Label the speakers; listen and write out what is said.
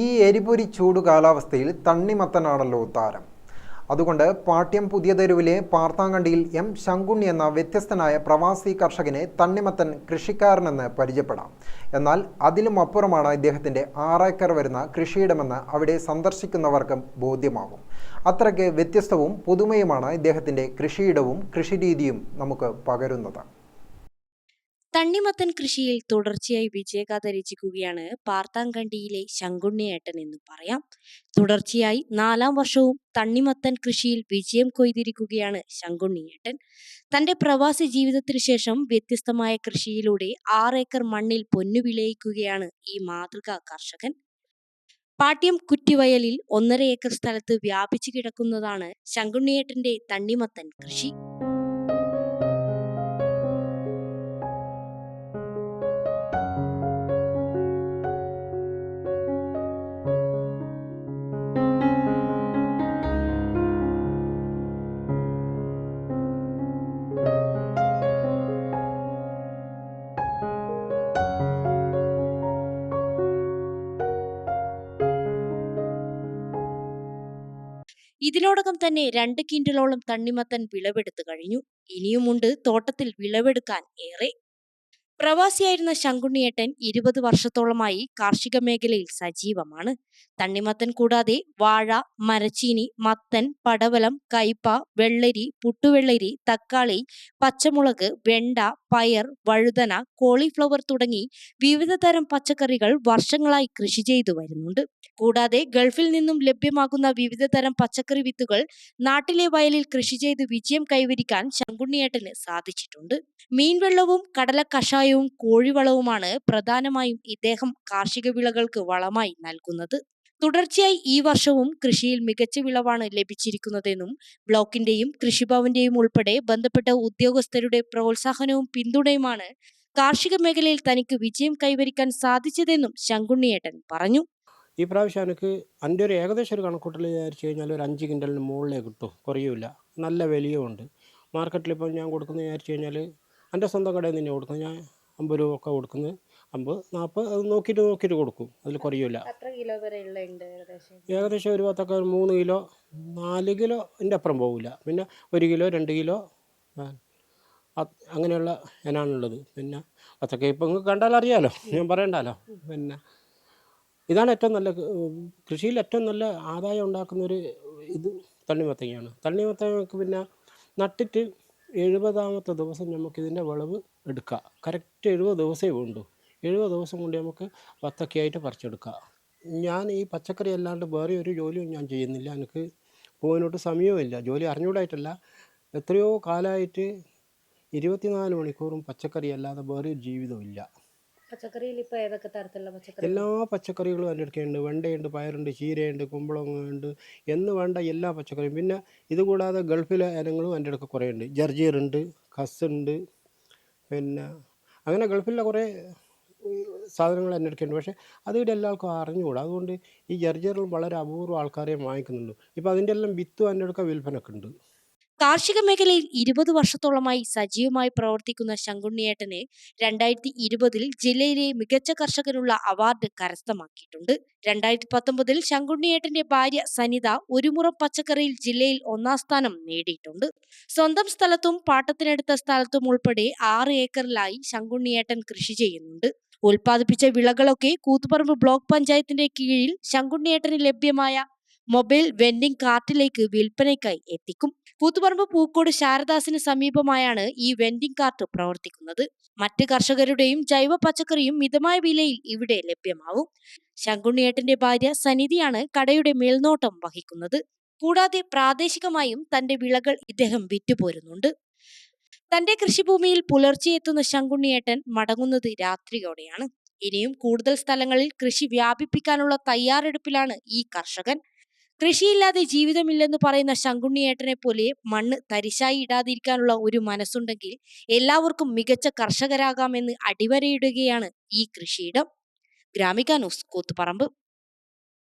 Speaker 1: ഈ എരിപൊരി ചൂട് കാലാവസ്ഥയിൽ തണ്ണിമത്തനാണല്ലോ താരം. അതുകൊണ്ട് പാട്യം പുതിയ തെരുവിലെ പാർത്താങ്കണ്ടിയിൽ എം ശങ്കുണ്ണി എന്ന വ്യത്യസ്തനായ പ്രവാസി കർഷകനെ തണ്ണിമത്തൻ കൃഷിക്കാരനെന്ന് പരിചയപ്പെടാം. എന്നാൽ അതിലും അപ്പുറമാണ് ഇദ്ദേഹത്തിന്റെ ആറേക്കർ വരുന്ന കൃഷിയിടമെന്ന് അവിടെ സന്ദർശിക്കുന്നവർക്ക് ബോധ്യമാകും. അത്രയ്ക്ക് വ്യത്യസ്തവും പുതുമയുമാണ് ഇദ്ദേഹത്തിന്റെ കൃഷിയിടവും കൃഷിരീതിയും നമുക്ക് പകരുന്നത്.
Speaker 2: തണ്ണിമത്തൻ കൃഷിയിൽ തുടർച്ചയായി വിജയഗാഥ രചിക്കുകയാണ് പാർത്താങ്കണ്ടിയിലെ ശങ്കുണ്ണിയേട്ടൻ എന്ന് പറയാം. തുടർച്ചയായി നാലാം വർഷവും തണ്ണിമത്തൻ കൃഷിയിൽ വിജയം കൊയ്തിരിക്കുകയാണ് ശങ്കുണ്ണിയേട്ടൻ. തന്റെ പ്രവാസി ജീവിതത്തിനു ശേഷം വ്യത്യസ്തമായ കൃഷിയിലൂടെ ആറേക്കർ മണ്ണിൽ പൊന്നു വിളയിക്കുകയാണ് ഈ മാതൃകാ കർഷകൻ. പാട്യം കുറ്റിവയലിൽ ഒന്നര ഏക്കർ സ്ഥലത്ത് വ്യാപിച്ചു കിടക്കുന്നതാണ് ശങ്കുണ്ണിയേട്ടന്റെ തണ്ണിമത്തൻ കൃഷി. ഇതിനോടകം തന്നെ രണ്ട് കിൻഡലോളം തണ്ണിമത്തൻ വിളവെടുത്തു കഴിഞ്ഞു. ഇനിയുമുണ്ട് തോട്ടത്തിൽ വിളവെടുക്കാൻ ഏറെ. പ്രവാസിയായിരുന്ന ശങ്കുണ്ണിയേട്ടൻ ഇരുപത് വർഷത്തോളമായി കാർഷിക മേഖലയിൽ സജീവമാണ്. തണ്ണിമത്തൻ കൂടാതെ വാഴ മരച്ചീനി മത്തൻ പടവലം കയ്പ വെള്ളരി പുട്ടുവെള്ളരി തക്കാളി പച്ചമുളക് വെണ്ട പയർ വഴുതന കോളിഫ്ലവർ തുടങ്ങി വിവിധതരം പച്ചക്കറികൾ വർഷങ്ങളായി കൃഷി ചെയ്തു വരുന്നുണ്ട്. കൂടാതെ ഗൾഫിൽ നിന്നും ലഭ്യമാകുന്ന വിവിധ തരം പച്ചക്കറി വിത്തുകൾ നാട്ടിലെ വയലിൽ കൃഷി ചെയ്ത് വിജയം കൈവരിക്കാൻ ശങ്കുണ്ണിയേട്ടന് സാധിച്ചിട്ടുണ്ട്. മീൻവെള്ളവും കടല കഷായവും കോഴിവളവുമാണ് പ്രധാനമായും ഇദ്ദേഹം കാർഷിക വിളകൾക്ക് വളമായി നൽകുന്നത്. തുടർച്ചയായി ഈ വർഷവും കൃഷിയിൽ മികച്ച വിളവാണ് ലഭിച്ചിരിക്കുന്നതെന്നും ബ്ലോക്കിന്റെയും കൃഷിഭവന്റെയും ഉൾപ്പെടെ ബന്ധപ്പെട്ട ഉദ്യോഗസ്ഥരുടെ പ്രോത്സാഹനവും പിന്തുണയുമാണ് കാർഷിക മേഖലയിൽ തനിക്ക് വിജയം കൈവരിക്കാൻ സാധിച്ചതെന്നും ശങ്കുണ്ണിയേട്ടൻ പറഞ്ഞു.
Speaker 3: ഈ പ്രാവശ്യം എനിക്ക് എന്റെ ഒരു ഏകദേശം ഒരു കണക്കൂട്ടൽ വിചാരിച്ചു കഴിഞ്ഞാൽ ഒരു അഞ്ച് കിൻഡലിന് മുകളിലേ കിട്ടും. കുറയൂല. നല്ല വിലയും ഉണ്ട്. മാർക്കറ്റിൽ ഇപ്പോൾ ഞാൻ കൊടുക്കുന്നത് വിചാരിച്ചു കഴിഞ്ഞാൽ എന്റെ സ്വന്തം കടയിൽ നിന്ന് തന്നെ കൊടുക്കുന്നത്. ഞാൻ അമ്പത് രൂപ ഒക്കെ കൊടുക്കുന്നത്. അമ്പത് നാൽപ്പത് അത് നോക്കിയിട്ട് നോക്കിയിട്ട് കൊടുക്കും. അതിൽ കുറയൂല.
Speaker 2: ഏകദേശം.
Speaker 3: ഒരു പത്തൊക്കെ മൂന്ന് കിലോ നാല് കിലോ എന്റെ അപ്പുറം പോകില്ല പിന്നെ ഒരു കിലോ രണ്ട് കിലോ അങ്ങനെയുള്ള ഇനാണുള്ളത് പിന്നെ അതൊക്കെ ഇപ്പം നിങ്ങൾക്ക് കണ്ടാൽ അറിയാലോ. ഞാൻ പറയണ്ടല്ലോ പിന്നെ ഇതാണ് ഏറ്റവും നല്ല കൃഷിയിൽ ഏറ്റവും നല്ല ആദായം ഉണ്ടാക്കുന്ന ഒരു ഇത് തണ്ണിമത്തങ്ങയാണ്. തണ്ണിമത്തങ്ങൾക്ക് പിന്നെ നട്ടിട്ട് എഴുപതാമത്തെ ദിവസം നമുക്കിതിന്റെ വിളവ് എടുക്കാം. കറക്റ്റ് എഴുപത് ദിവസമേ വേണ്ടൂ എഴുപത് ദിവസം കൊണ്ട് നമുക്ക് വത്തക്കയായിട്ട് പറിച്ചെടുക്കാം. ഞാൻ ഈ പച്ചക്കറി അല്ലാണ്ട് വേറെ ഒരു ജോലിയും ഞാൻ ചെയ്യുന്നില്ല. എനിക്ക് പോകാനോട്ട് സമയവുമില്ല ജോലി അറിഞ്ഞുകൂടായിട്ടല്ല. എത്രയോ കാലമായിട്ട് ഇരുപത്തിനാല് മണിക്കൂറും പച്ചക്കറി അല്ലാതെ വേറെ ജീവിതമില്ല എല്ലാ പച്ചക്കറികളും എന്റെ അടുക്കുണ്ട് വെണ്ടയുണ്ട് പയറുണ്ട് ചീരയുണ്ട് കുമ്പളങ്ങുണ്ട് എന്ന് വേണ്ട എല്ലാ പച്ചക്കറിയും. പിന്നെ ഇതുകൂടാതെ ഗൾഫിലെ ഇനങ്ങളും എന്റെ അടുക്ക് കുറേ ഉണ്ട് ജർജീറുണ്ട് ഉണ്ട് പിന്നെ അങ്ങനെ ഗൾഫിലെ കുറേ സാധനങ്ങൾ എന്റെ അടുക്കുണ്ട് പക്ഷേ അതിവിടെ എല്ലാവർക്കും അറിഞ്ഞുകൂടാ. അതുകൊണ്ട് ഈ ജർജീറിൽ വളരെ അപൂർവ ആൾക്കാരെ വാങ്ങിക്കുന്നുള്ളൂ. ഇപ്പോൾ അതിന്റെ എല്ലാം വിത്തും എന്റെ അടുക്ക വിൽപ്പനക്ക് ഉണ്ട്.
Speaker 2: കാർഷിക മേഖലയിൽ ഇരുപത് വർഷത്തോളമായി സജീവമായി പ്രവർത്തിക്കുന്ന ശങ്കുണ്ണിയേട്ടന് രണ്ടായിരത്തി ഇരുപതിൽ ജില്ലയിലെ മികച്ച കർഷകനുള്ള അവാർഡ് കരസ്ഥമാക്കിയിട്ടുണ്ട്. രണ്ടായിരത്തി പത്തൊമ്പതിൽ ശങ്കുണ്ണിയേട്ടന്റെ ഭാര്യ സനിത ഒരു മുറം പച്ചക്കറിയിൽ ജില്ലയിൽ ഒന്നാം സ്ഥാനം നേടിയിട്ടുണ്ട്. സ്വന്തം സ്ഥലത്തും പാട്ടത്തിനെടുത്ത സ്ഥലത്തും ഉൾപ്പെടെ ആറ് ഏക്കറിലായി ശങ്കുണ്ണിയേട്ടൻ കൃഷി ചെയ്യുന്നുണ്ട്. ഉൽപാദിപ്പിച്ച വിളകളൊക്കെ കൂത്തുപറമ്പ് ബ്ലോക്ക് പഞ്ചായത്തിന്റെ കീഴിൽ ശങ്കുണ്ണിയേട്ടന് ലഭ്യമായ മൊബൈൽ വെൻഡിംഗ് കാർട്ടിലേക്ക് വിൽപ്പനയ്ക്കായി എത്തിക്കും. പൂത്തുപറമ്പ് പൂക്കോട് ശാരദാസിന് സമീപമായാണ് ഈ വെൻഡിംഗ് കാർട്ട് പ്രവർത്തിക്കുന്നത്. മറ്റ് കർഷകരുടെയും ജൈവ പച്ചക്കറിയും മിതമായ വിലയിൽ ഇവിടെ ലഭ്യമാവും. ശങ്കുണ്ണിയേട്ടന്റെ ഭാര്യ സനിധിയാണ് കടയുടെ മേൽനോട്ടം വഹിക്കുന്നത്. കൂടാതെ പ്രാദേശികമായും തന്റെ വിളകൾ ഇദ്ദേഹം വിറ്റുപോരുന്നുണ്ട്. തന്റെ കൃഷിഭൂമിയിൽ പുലർച്ചെ എത്തുന്ന ശങ്കുണ്ണിയേട്ടൻ മടങ്ങുന്നത് രാത്രിയോടെയാണ്. ഇനിയും കൂടുതൽ സ്ഥലങ്ങളിൽ കൃഷി വ്യാപിപ്പിക്കാനുള്ള തയ്യാറെടുപ്പിലാണ് ഈ കർഷകൻ. കൃഷിയില്ലാതെ ജീവിതമില്ലെന്ന് പറയുന്ന ശങ്കുണ്ണിയേട്ടനെ പോലെ മണ്ണ് തരിശായി ഇടാതിരിക്കാനുള്ള ഒരു മനസ്സുണ്ടെങ്കിൽ എല്ലാവർക്കും മികച്ച കർഷകരാകാമെന്ന് അടിവരയിടുകയാണ് ഈ കൃഷിയിടം. ഗ്രാമിക ന്യൂസ് കൂത്തുപറമ്പ്.